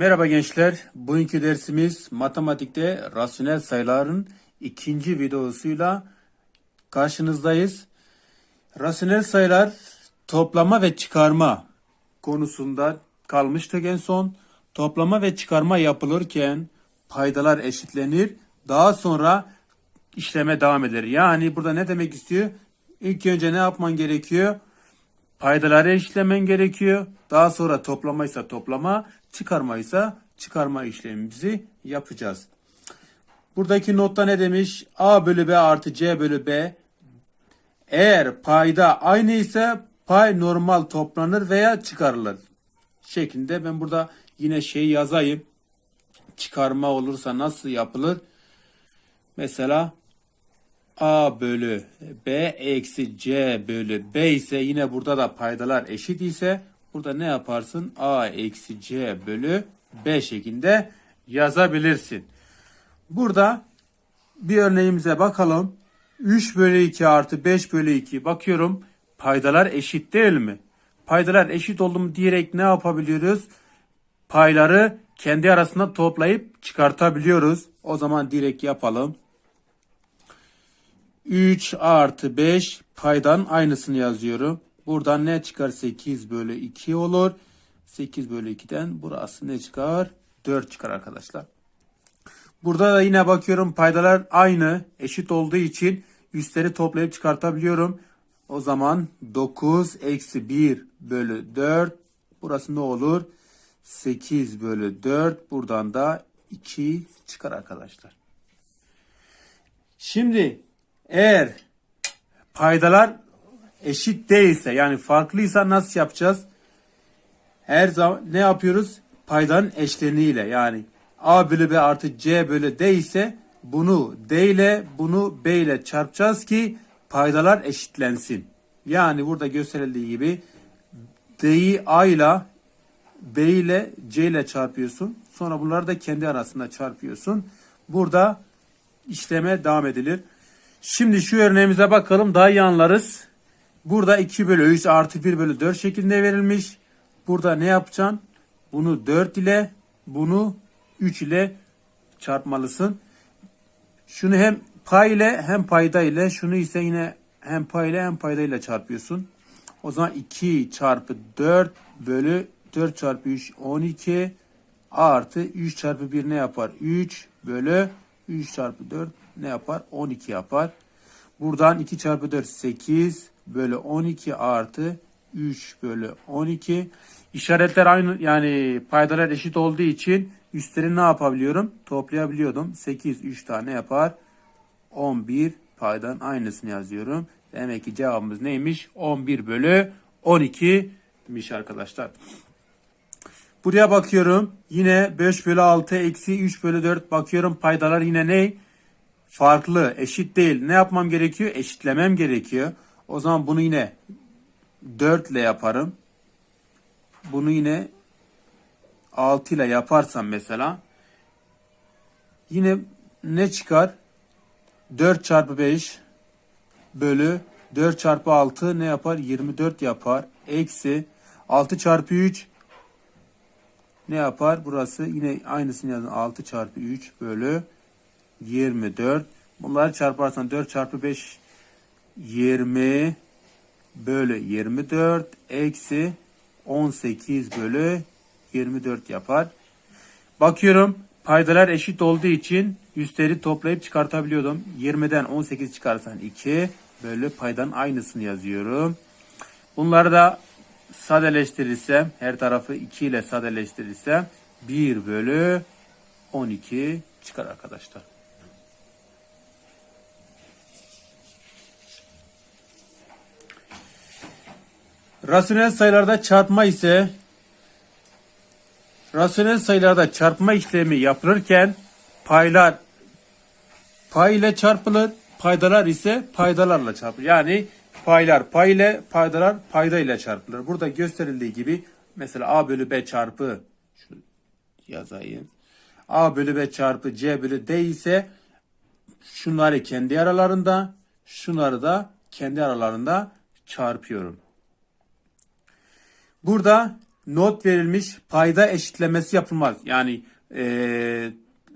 Merhaba gençler. Bugünkü dersimiz matematikte rasyonel sayıların ikinci videosuyla karşınızdayız. Rasyonel sayılar toplama ve çıkarma konusunda kalmıştık en son. Toplama ve çıkarma yapılırken paydalar eşitlenir. Daha sonra işleme devam eder. Yani burada ne demek istiyor? İlk önce ne yapman gerekiyor? Paydaları eşitlemen gerekiyor. Daha sonra toplamaysa toplama, çıkarmaysa çıkarma işlemimizi yapacağız. Buradaki notta ne demiş? A bölü B artı C bölü B. Eğer payda aynı ise pay normal toplanır veya çıkarılır. Şeklinde ben burada yine şey yazayım. Çıkarma olursa nasıl yapılır? Mesela A bölü B eksi C bölü B ise yine burada da paydalar eşit ise burada ne yaparsın? A eksi C bölü B şeklinde yazabilirsin. Burada bir örneğimize bakalım. 3 bölü 2 artı 5 bölü 2 bakıyorum. Paydalar eşit değil mi? Paydalar eşit oldu mu diyerek ne yapabiliyoruz? Payları kendi arasında toplayıp çıkartabiliyoruz. O zaman direkt yapalım. 3 artı 5 paydan aynısını yazıyorum. Buradan ne çıkar? 8 bölü 2 olur. 8 bölü 2'den burası ne çıkar? 4 çıkar arkadaşlar. Burada da yine bakıyorum paydalar aynı eşit olduğu için üstleri toplayıp çıkartabiliyorum. O zaman 9 eksi 1 bölü 4 burası ne olur? 8 bölü 4 buradan da 2 çıkar arkadaşlar. Şimdi eğer paydalar eşit değilse yani farklıysa nasıl yapacağız? Her zaman ne yapıyoruz? Paydanın eşleniğiyle yani A bölü B artı C bölü D ise bunu D ile bunu B ile çarpacağız ki paydalar eşitlensin. Yani burada gösterildiği gibi D'yi A ile B ile C ile çarpıyorsun. Sonra bunları da kendi arasında çarpıyorsun. Burada işleme devam edilir. Şimdi şu örneğimize bakalım daha iyi anlarız. Burada 2 bölü 3 artı 1 bölü 4 şeklinde verilmiş. Burada ne yapacaksın? Bunu 4 ile bunu 3 ile çarpmalısın. Şunu hem pay ile hem payda ile şunu ise yine hem pay ile hem payda ile çarpıyorsun. O zaman 2 çarpı 4 bölü 4 çarpı 3 12 artı 3 çarpı 1 ne yapar? 3 bölü 3 çarpı 4 ne yapar? 12 yapar. Buradan 2 çarpı 4 8 bölü 12 artı 3 bölü 12. İşaretler aynı yani paydalar eşit olduğu için üstleri ne yapabiliyorum? Toplayabiliyordum. 8 3 tane yapar. 11 paydan aynısını yazıyorum. Demek ki cevabımız neymiş? 11 bölü 12'miş arkadaşlar. Buraya bakıyorum. Yine 5 bölü 6 eksi 3 bölü 4 bakıyorum. Paydalar yine ne? Farklı, eşit değil. Ne yapmam gerekiyor? Eşitlemem gerekiyor. O zaman bunu yine 4 ile yaparım. Bunu yine 6 ile yaparsam mesela yine ne çıkar? 4 çarpı 5 bölü 4 çarpı 6 ne yapar? 24 yapar. Eksi 6 çarpı 3 ne yapar? Burası yine aynısını yazın. 6 çarpı 3 bölü 24. Bunları çarparsan 4 çarpı 5 20 bölü 24 eksi 18 bölü 24 yapar. Bakıyorum paydalar eşit olduğu için üstleri toplayıp çıkartabiliyordum. 20'den 18 çıkarsan 2 bölü paydan aynısını yazıyorum. Bunları da sadeleştirirsem her tarafı 2 ile sadeleştirirsem 1 bölü 12 çıkar arkadaşlar. Rasyonel sayılarda çarpma ise rasyonel sayılarda çarpma işlemi yapılırken paylar pay ile çarpılır, paydalar ise paydalarla çarpılır. Yani paylar pay ile, paydalar payda ile çarpılır. Burada gösterildiği gibi mesela A bölü B çarpı şu yazayım. A bölü B çarpı C bölü D ise şunları kendi aralarında, şunları da kendi aralarında çarpıyorum. Burada not verilmiş payda eşitlemesi yapılmaz. Yani eee,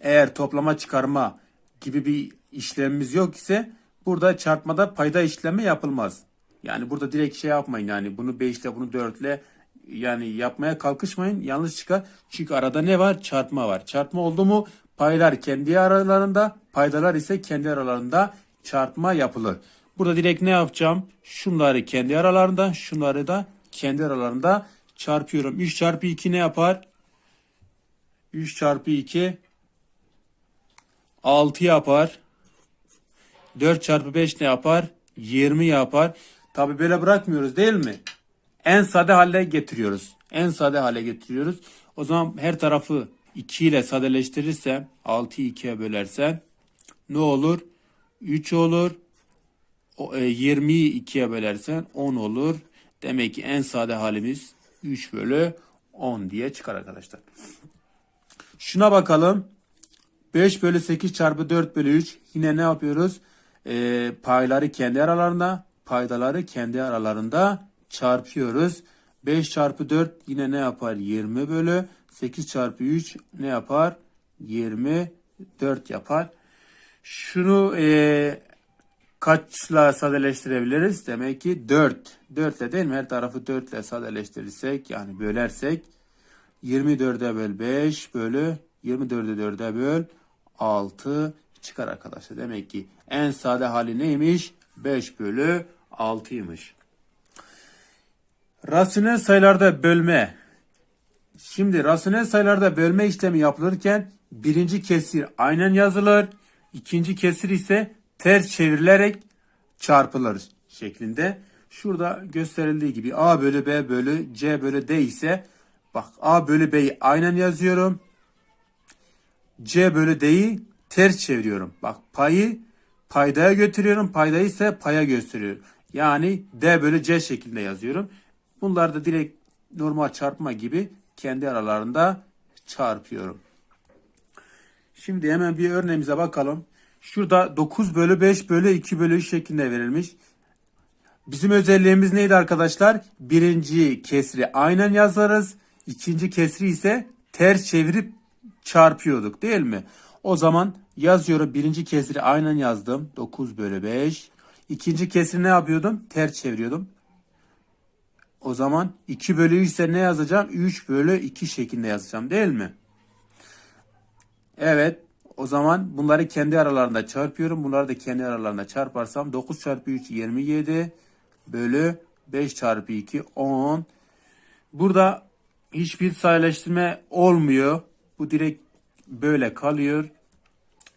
eğer toplama çıkarma gibi bir işlemimiz yok ise burada çarpmada payda eşitleme yapılmaz. Yani burada direkt şey yapmayın yani bunu 5 ile bunu 4 ile yani yapmaya kalkışmayın yanlış çıkar. Çünkü arada ne var? Çarpma var. Çarpma oldu mu paylar kendi aralarında paydalar ise kendi aralarında çarpma yapılır. Burada direkt ne yapacağım? Şunları kendi aralarında şunları da kendi aralarında çarpıyorum. 3 çarpı 2 ne yapar? 3 çarpı 2 6 yapar. 4 çarpı 5 ne yapar? 20 yapar. Tabi böyle bırakmıyoruz değil mi? En sade hale getiriyoruz. En sade hale getiriyoruz. O zaman her tarafı 2 ile sadeleştirirsem 6'yı 2'ye bölersen ne olur? 3 olur. O, e, 20'yi 2'ye bölersen 10 olur. Demek ki en sade halimiz 3 bölü 10 diye çıkar arkadaşlar. Şuna bakalım. 5 bölü 8 çarpı 4 bölü 3. Yine ne yapıyoruz? Ee, payları kendi aralarında, paydaları kendi aralarında çarpıyoruz. 5 çarpı 4 yine ne yapar? 20 bölü 8 çarpı 3 ne yapar? 24 yapar. Şunu e, kaçla sadeleştirebiliriz? Demek ki 4. 4 ile değil mi? Her tarafı 4 ile sadeleştirirsek yani bölersek 24'e böl 5 bölü 24'e 4'e böl 6 çıkar arkadaşlar. Demek ki en sade hali neymiş? 5 bölü 6'ymış. Rasyonel sayılarda bölme. Şimdi rasyonel sayılarda bölme işlemi yapılırken birinci kesir aynen yazılır. ikinci kesir ise ters çevrilerek çarpılır şeklinde. Şurada gösterildiği gibi A bölü B bölü C bölü D ise bak A bölü B'yi aynen yazıyorum. C bölü D'yi ters çeviriyorum. Bak payı paydaya götürüyorum. Paydayı ise paya gösteriyorum. Yani D bölü C şeklinde yazıyorum. Bunları da direkt normal çarpma gibi kendi aralarında çarpıyorum. Şimdi hemen bir örneğimize bakalım. Şurada 9 bölü 5 bölü 2 bölü 3 şeklinde verilmiş. Bizim özelliğimiz neydi arkadaşlar? Birinci kesri aynen yazarız. İkinci kesri ise ters çevirip çarpıyorduk değil mi? O zaman yazıyorum birinci kesri aynen yazdım. 9 bölü 5. İkinci kesri ne yapıyordum? Ters çeviriyordum. O zaman 2 bölü 3 ise ne yazacağım? 3 bölü 2 şeklinde yazacağım değil mi? Evet. O zaman bunları kendi aralarında çarpıyorum. Bunları da kendi aralarında çarparsam 9 çarpı 3 27 bölü 5 çarpı 2 10. Burada hiçbir sayıleştirme olmuyor. Bu direkt böyle kalıyor.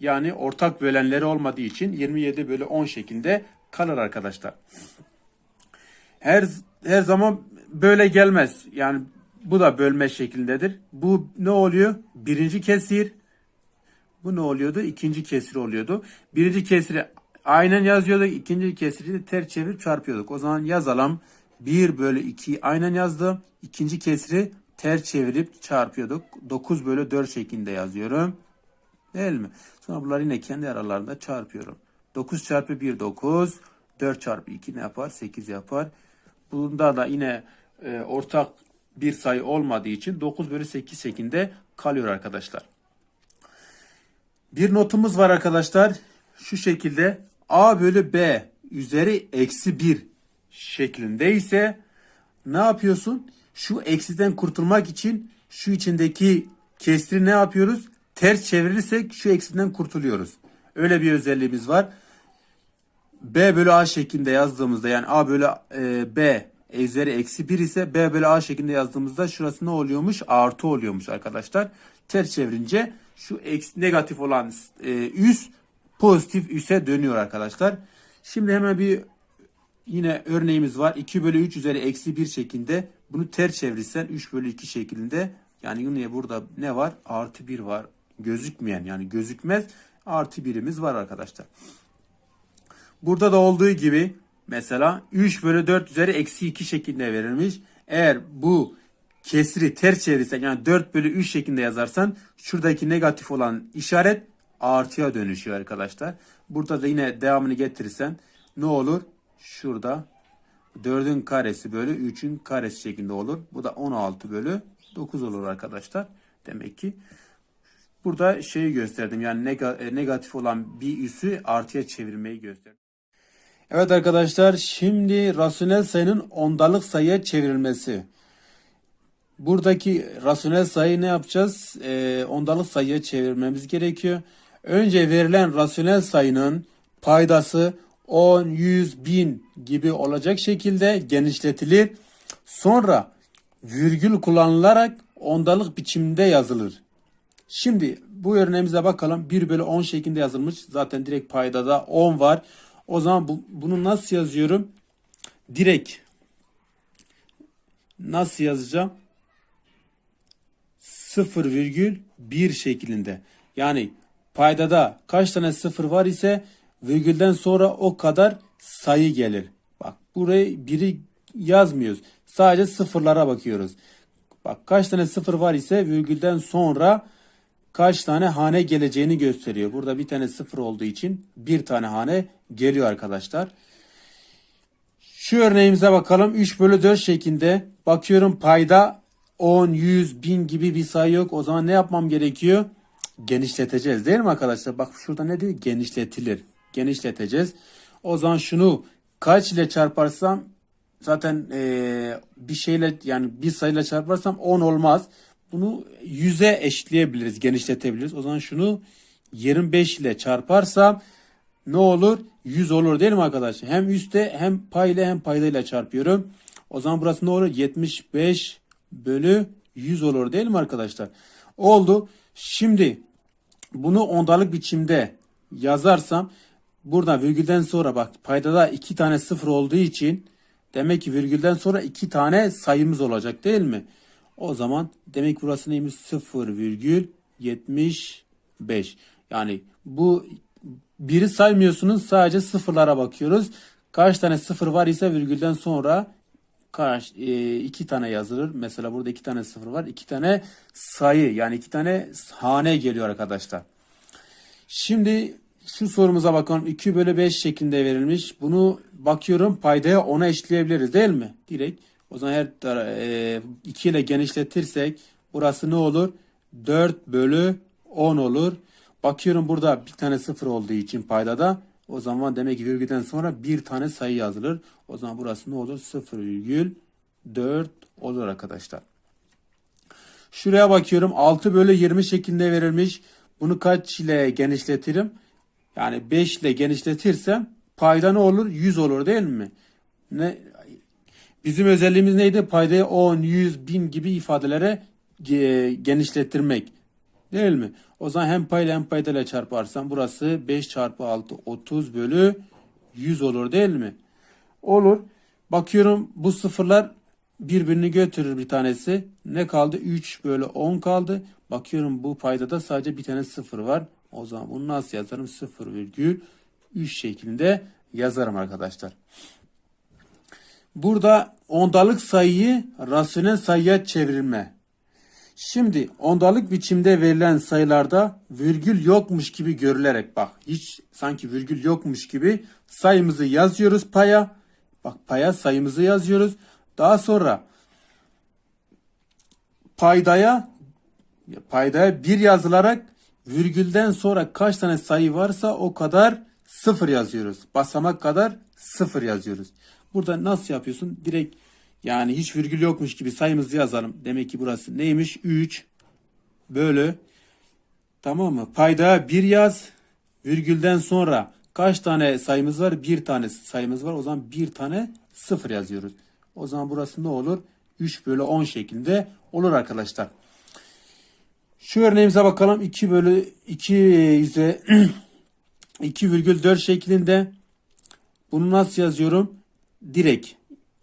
Yani ortak bölenleri olmadığı için 27 bölü 10 şeklinde kalır arkadaşlar. Her her zaman böyle gelmez. Yani bu da bölme şeklindedir. Bu ne oluyor? Birinci kesir. Bu ne oluyordu? İkinci kesir oluyordu. Birinci kesiri aynen yazıyorduk. İkinci kesiri de ters çevirip çarpıyorduk. O zaman yazalım. 1 bölü 2'yi aynen yazdım. İkinci kesiri ters çevirip çarpıyorduk. 9 bölü 4 şeklinde yazıyorum. Değil mi? Sonra bunları yine kendi aralarında çarpıyorum. 9 çarpı 1 9. 4 çarpı 2 ne yapar? 8 yapar. Bunda da yine e, ortak bir sayı olmadığı için 9 bölü 8 şeklinde kalıyor arkadaşlar. Bir notumuz var arkadaşlar. Şu şekilde A bölü B üzeri eksi 1 şeklinde ise ne yapıyorsun? Şu eksiden kurtulmak için şu içindeki kesri ne yapıyoruz? Ters çevirirsek şu eksiden kurtuluyoruz. Öyle bir özelliğimiz var. B bölü A şeklinde yazdığımızda yani A bölü e, B üzeri eksi 1 ise B bölü A şeklinde yazdığımızda şurası ne oluyormuş? Artı oluyormuş arkadaşlar. Ters çevirince şu negatif olan e, üs pozitif üse dönüyor arkadaşlar. Şimdi hemen bir yine örneğimiz var. 2 bölü 3 üzeri eksi 1 şeklinde. Bunu ters çevirirsen 3 bölü 2 şeklinde. Yani yine burada ne var? Artı 1 var. Gözükmeyen yani gözükmez. Artı birimiz var arkadaşlar. Burada da olduğu gibi mesela 3 bölü 4 üzeri eksi 2 şeklinde verilmiş. Eğer bu kesri ters çevirirsen yani 4 bölü 3 şeklinde yazarsan şuradaki negatif olan işaret artıya dönüşüyor arkadaşlar. Burada da yine devamını getirirsen ne olur? Şurada 4'ün karesi bölü 3'ün karesi şeklinde olur. Bu da 16 bölü 9 olur arkadaşlar. Demek ki burada şeyi gösterdim. Yani e, negatif olan bir üssü artıya çevirmeyi gösterdim. Evet arkadaşlar şimdi rasyonel sayının ondalık sayıya çevrilmesi. Buradaki rasyonel sayı ne yapacağız? Ee, ondalık sayıya çevirmemiz gerekiyor. Önce verilen rasyonel sayının paydası 10, 100, 1000 gibi olacak şekilde genişletilir. Sonra virgül kullanılarak ondalık biçimde yazılır. Şimdi bu örneğimize bakalım. 1 bölü 10 şeklinde yazılmış. Zaten direkt paydada 10 var. O zaman bu, bunu nasıl yazıyorum? Direkt nasıl yazacağım? 0,1 şeklinde. Yani paydada kaç tane sıfır var ise virgülden sonra o kadar sayı gelir. Bak burayı biri yazmıyoruz. Sadece sıfırlara bakıyoruz. Bak kaç tane sıfır var ise virgülden sonra kaç tane hane geleceğini gösteriyor. Burada bir tane sıfır olduğu için bir tane hane geliyor arkadaşlar. Şu örneğimize bakalım. 3 bölü 4 şeklinde. Bakıyorum payda 10, 100, 1000 gibi bir sayı yok. O zaman ne yapmam gerekiyor? Genişleteceğiz değil mi arkadaşlar? Bak şurada ne diyor? Genişletilir. Genişleteceğiz. O zaman şunu kaç ile çarparsam zaten eee, bir şeyle yani bir sayıyla çarparsam 10 olmaz. Bunu 100'e eşitleyebiliriz, genişletebiliriz. O zaman şunu 25 ile çarparsam ne olur? 100 olur değil mi arkadaşlar? Hem üstte hem payla hem paydayla çarpıyorum. O zaman burası ne olur? 75 bölü 100 olur değil mi arkadaşlar? Oldu. Şimdi bunu ondalık biçimde yazarsam burada virgülden sonra bak paydada iki tane sıfır olduğu için demek ki virgülden sonra iki tane sayımız olacak değil mi? O zaman demek burası neymiş? 0,75. Yani bu biri saymıyorsunuz sadece sıfırlara bakıyoruz. Kaç tane sıfır var ise virgülden sonra kaç e, iki tane yazılır. Mesela burada iki tane sıfır var. iki tane sayı yani iki tane hane geliyor arkadaşlar. Şimdi şu sorumuza bakalım. 2 bölü 5 şeklinde verilmiş. Bunu bakıyorum paydaya 10'a eşitleyebiliriz değil mi? Direkt. O zaman her e, 2 ile genişletirsek burası ne olur? 4 bölü 10 olur. Bakıyorum burada bir tane sıfır olduğu için paydada. O zaman demek ki virgülden sonra bir tane sayı yazılır. O zaman burası ne olur? 0,4 olur arkadaşlar. Şuraya bakıyorum 6 bölü 20 şeklinde verilmiş. Bunu kaç ile genişletirim? Yani 5 ile genişletirsem payda ne olur? 100 olur değil mi? Ne Bizim özelliğimiz neydi? Paydayı 10, 100, 1000 gibi ifadelere ge- genişlettirmek. Değil mi? O zaman hem payla hem paydayla çarparsam burası 5 çarpı 6 30 bölü 100 olur değil mi? Olur. Bakıyorum bu sıfırlar birbirini götürür bir tanesi. Ne kaldı? 3 bölü 10 kaldı. Bakıyorum bu paydada sadece bir tane sıfır var. O zaman bunu nasıl yazarım? 0,3 şeklinde yazarım arkadaşlar. Burada ondalık sayıyı rasyonel sayıya çevirme. Şimdi ondalık biçimde verilen sayılarda virgül yokmuş gibi görülerek bak hiç sanki virgül yokmuş gibi sayımızı yazıyoruz paya. Bak paya sayımızı yazıyoruz. Daha sonra paydaya paydaya bir yazılarak virgülden sonra kaç tane sayı varsa o kadar sıfır yazıyoruz. Basamak kadar sıfır yazıyoruz. Burada nasıl yapıyorsun? Direkt yani hiç virgül yokmuş gibi sayımızı yazalım. Demek ki burası neymiş? 3 bölü tamam mı? Payda 1 yaz. Virgülden sonra kaç tane sayımız var? Bir tane sayımız var. O zaman bir tane sıfır yazıyoruz. O zaman burası ne olur? 3 bölü 10 şeklinde olur arkadaşlar. Şu örneğimize bakalım. 2 bölü 2 yüze 2,4 şeklinde. Bunu nasıl yazıyorum? Direkt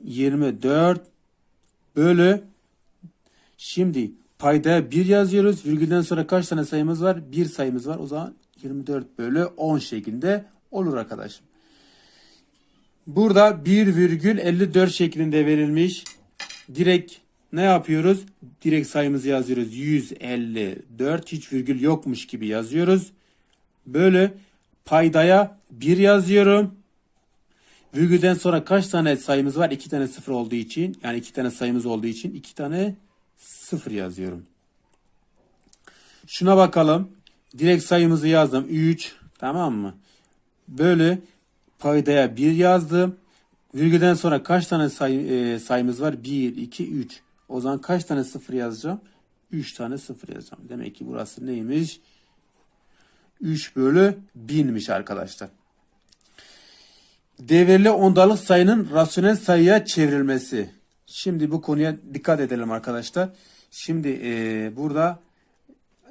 24 bölü şimdi paydaya 1 yazıyoruz. Virgülden sonra kaç tane sayımız var? 1 sayımız var. O zaman 24 bölü 10 şeklinde olur arkadaşım. Burada 1,54 şeklinde verilmiş. Direkt ne yapıyoruz? Direkt sayımızı yazıyoruz. 154 hiç virgül yokmuş gibi yazıyoruz. Bölü paydaya 1 yazıyorum. Virgülden sonra kaç tane sayımız var? İki tane sıfır olduğu için yani iki tane sayımız olduğu için iki tane sıfır yazıyorum. Şuna bakalım. Direkt sayımızı yazdım. 3 tamam mı? Bölü paydaya 1 yazdım. Virgülden sonra kaç tane sayı, e, sayımız var? 1, 2, 3. O zaman kaç tane sıfır yazacağım? 3 tane sıfır yazacağım. Demek ki burası neymiş? 3 bölü 1000'miş arkadaşlar. Devirli ondalık sayının rasyonel sayıya çevrilmesi. Şimdi bu konuya dikkat edelim arkadaşlar. Şimdi e, burada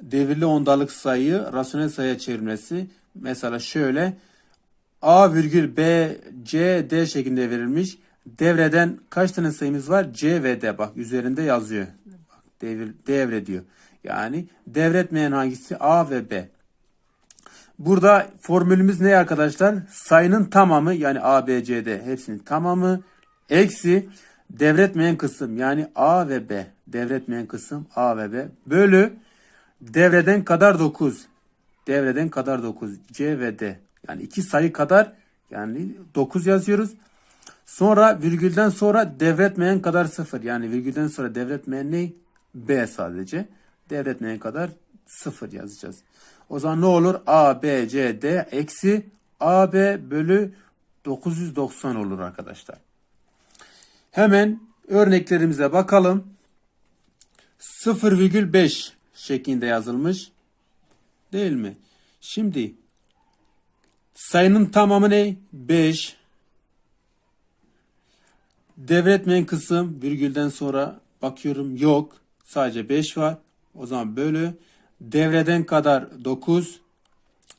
devirli ondalık sayıyı rasyonel sayıya çevrilmesi. Mesela şöyle A virgül B, C, D şeklinde verilmiş. Devreden kaç tane sayımız var? C ve D. Bak üzerinde yazıyor. Devir, devre diyor. Yani devretmeyen hangisi? A ve B. Burada formülümüz ne arkadaşlar? Sayının tamamı yani A, B, C, D hepsinin tamamı eksi devretmeyen kısım yani A ve B. Devretmeyen kısım A ve B bölü devreden kadar 9. Devreden kadar 9. C ve D. Yani iki sayı kadar yani 9 yazıyoruz. Sonra virgülden sonra devretmeyen kadar 0. Yani virgülden sonra devretmeyen ne? B sadece. Devretmeyen kadar 0 yazacağız. O zaman ne olur? A, B, C, D eksi A, B bölü 990 olur arkadaşlar. Hemen örneklerimize bakalım. 0,5 şeklinde yazılmış. Değil mi? Şimdi sayının tamamı ne? 5. Devretmeyen kısım virgülden sonra bakıyorum yok. Sadece 5 var. O zaman bölü. Devreden kadar 9.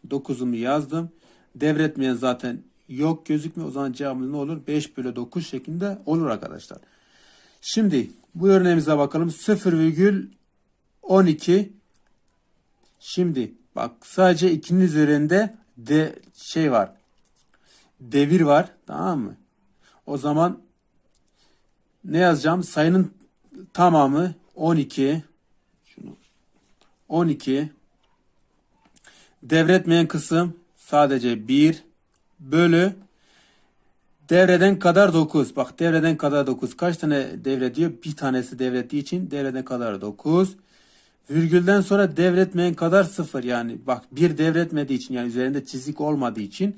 9'umu yazdım. Devretmeyen zaten yok gözükmüyor. O zaman cevabımız ne olur? 5 bölü 9 şeklinde olur arkadaşlar. Şimdi bu örneğimize bakalım. 0,12 Şimdi bak sadece 2'nin üzerinde de şey var. Devir var. Tamam mı? O zaman ne yazacağım? Sayının tamamı 12 şunu 12 devretmeyen kısım sadece 1 bölü devreden kadar 9. Bak devreden kadar 9. Kaç tane devrediyor? Bir tanesi devrettiği için devreden kadar 9. Virgülden sonra devretmeyen kadar 0. Yani bak bir devretmediği için yani üzerinde çizik olmadığı için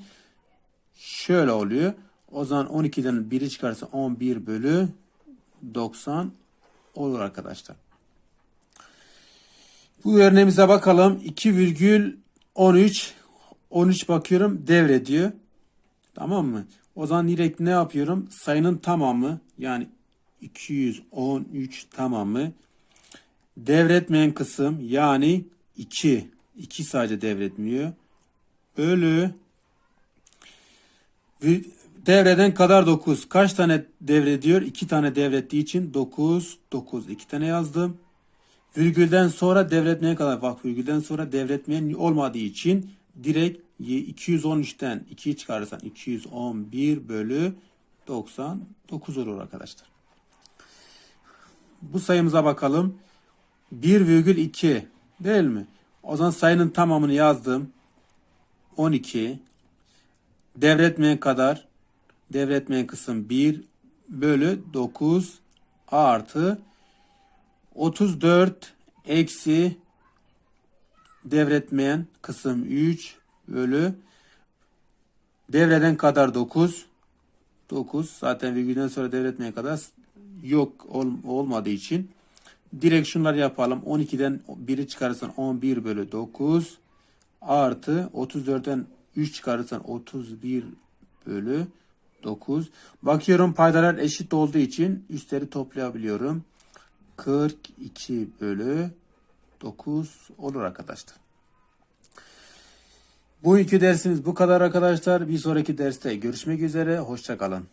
şöyle oluyor. O zaman 12'den 1'i çıkarsa 11 bölü 90 olur arkadaşlar. Bu örneğimize bakalım. 2,13 13 bakıyorum devrediyor. Tamam mı? O zaman direkt ne yapıyorum? Sayının tamamı yani 213 tamamı devretmeyen kısım yani 2 2 sadece devretmiyor. Bölü devreden kadar 9. Kaç tane devrediyor? 2 tane devrettiği için 9 9 2 tane yazdım. Virgülden sonra devretmeye kadar bak virgülden sonra devretmeyen olmadığı için direkt 213'ten 2'yi çıkarırsan 211 bölü 99 olur arkadaşlar. Bu sayımıza bakalım. 1,2 değil mi? O zaman sayının tamamını yazdım. 12 devretmeyen kadar devretmeyen kısım 1 bölü 9 artı 34 eksi devretmeyen kısım 3 bölü devreden kadar 9 9 zaten virgülden sonra devretmeye kadar yok ol, olmadığı için. Direkt şunları yapalım. 12'den 1'i çıkarırsan 11 bölü 9 artı 34'ten 3 çıkarırsan 31 bölü 9 bakıyorum paydalar eşit olduğu için üstleri toplayabiliyorum 42 bölü 9 olur arkadaşlar. Bu iki dersimiz bu kadar arkadaşlar. Bir sonraki derste görüşmek üzere. Hoşçakalın.